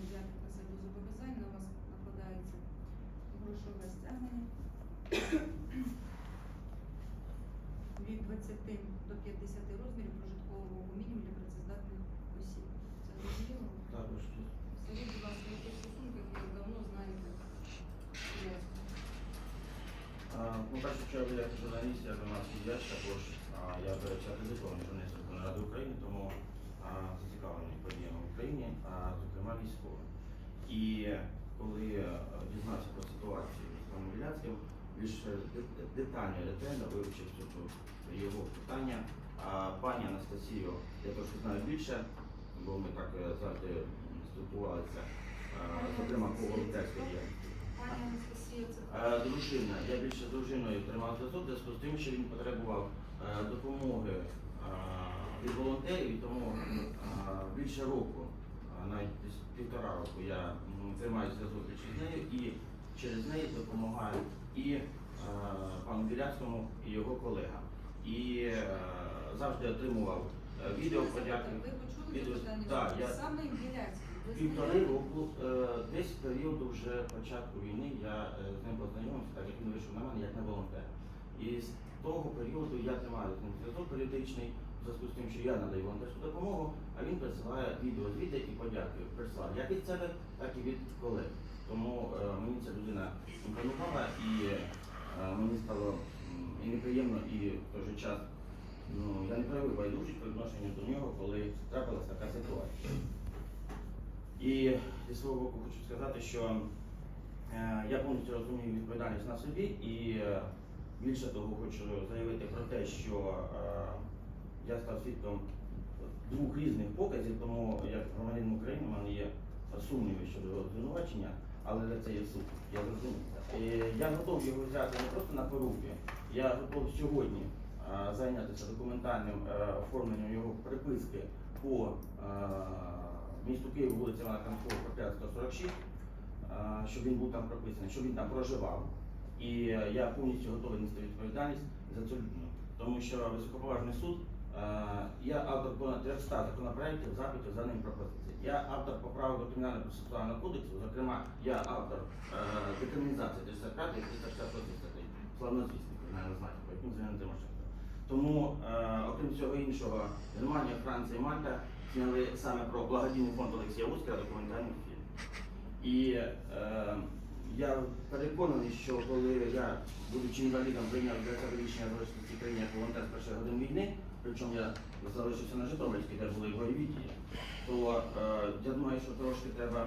на себе зобов'язань, на вас накладається грошове стягнення від 20 до 50 розмірів прожиткового мінімуму для працездатних осіб. Це зрозуміло? Тут. Скажіть, будь ласка, які стосунки ви давно знаєте Ну, в першу чергу, як журналіст, я громадський діяч також. Я, до речі, акредитований журналіст Ради України, тому а, зацікавлений подіями в Україні, а зокрема військовим. І коли е, дізнався про ситуацію з паном більш детально ретельно вивчив його питання. А пані Анастасію, я трошки знаю більше, бо ми так е, завжди спілкувалися, е, зокрема по волонтерській діяльності. Пані Анастасія, це Е, Дружина. Я більше з дружиною тримав зв'язок зв'язку з тим, що він потребував е, допомоги е, від волонтерів, і тому е, більше року, е, навіть півтора року я м, тримаю зв'язок з нею і через неї допомагаю і е, пану Біляцькому, і його колегам. І е, завжди отримував е, відео подяки. Ви почули Відео- Так, я- Саме Білянський. Ви Півтори року, десь періоду вже початку війни я з ним познайомився, так як він вийшов на мене як на волонтер. І з того періоду я тримаю з ним зв'язок періодичний, в зв'язку з тим, що я надаю волонтерську допомогу, а він присилає відео звіти і подяки. Прислав як від себе, так і від колег. Тому е, мені ця людина імпонувала і е, мені стало і неприємно, і в той же час ну, я не проявив байдужість по відношенню до нього, коли трапилася така ситуація. І зі свого боку хочу сказати, що е, я повністю розумію відповідальність на собі і е, більше того хочу заявити про те, що е, я став свідком двох різних показів, тому як громадянин України в мене є сумніви щодо звинувачення, але це є суд. Я. І я готовий його взяти не просто на поруки, я готовий сьогодні е, зайнятися документальним е, оформленням його приписки по е, місту Києву, вулиця Івана Франкова, Прокляцька, 46, е, щоб він був там прописаний, щоб він там проживав. І е, я повністю готовий нести відповідальність за цю людину. Тому що високоповажний суд, е, я автор понад 300 законопроєктів, запитів за ним пропозицій. Я автор поправок до кримінального процесуального кодексу, зокрема, я автор е, декриміналізації 35 і 366 статей, славнозвісний кримінальний знак, по яким звільнено Тимошенко. Тому, е, окрім всього іншого, Германія, Франція і Мальта зняли саме про благодійний фонд Олексія Ускара документальний фільм. І е, я переконаний, що коли я, будучи інвалідом, прийняв себе рішення залишити в країні як волонтер з перших годин війни, причому я залишився на Житомирській, де були бойові дії, то е, я думаю, що трошки треба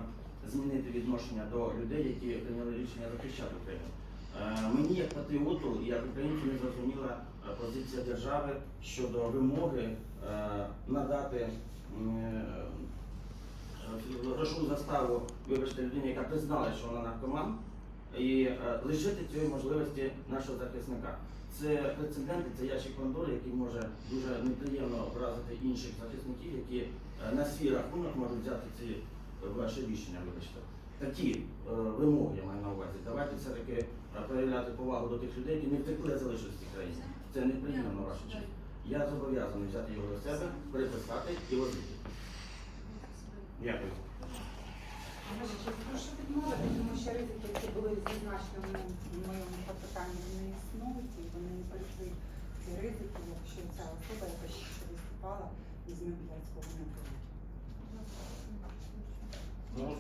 змінити відношення до людей, які прийняли рішення захищати Україну. Е, Мені як патріоту і як українцю не зрозуміла е, позиція держави щодо вимоги е, надати е, грошову заставу, вибачте, людині, яка признала, що вона наркоман, і е, лишити цієї можливості нашого захисника. Це прецеденти, це ящик Пандори, який може дуже неприємно вразити інших захисників, які е, на свій рахунок можуть взяти ці е, ваші рішення, вибачте. Такі е, вимоги я маю на увазі. Давайте все-таки е, проявляти повагу до тих людей, які не втекли, залишились в цій країні. Це неприємно честь. Я зобов'язаний взяти його до себе, переписати і возити. Дякую. Прошу відмовити, тому що ризики, які були зазначені в моєму попитанні, не існують, і вони не перейшли ці ризики, якщо ця особа, яка ще виступала, візьме Біляцького не було. Ну,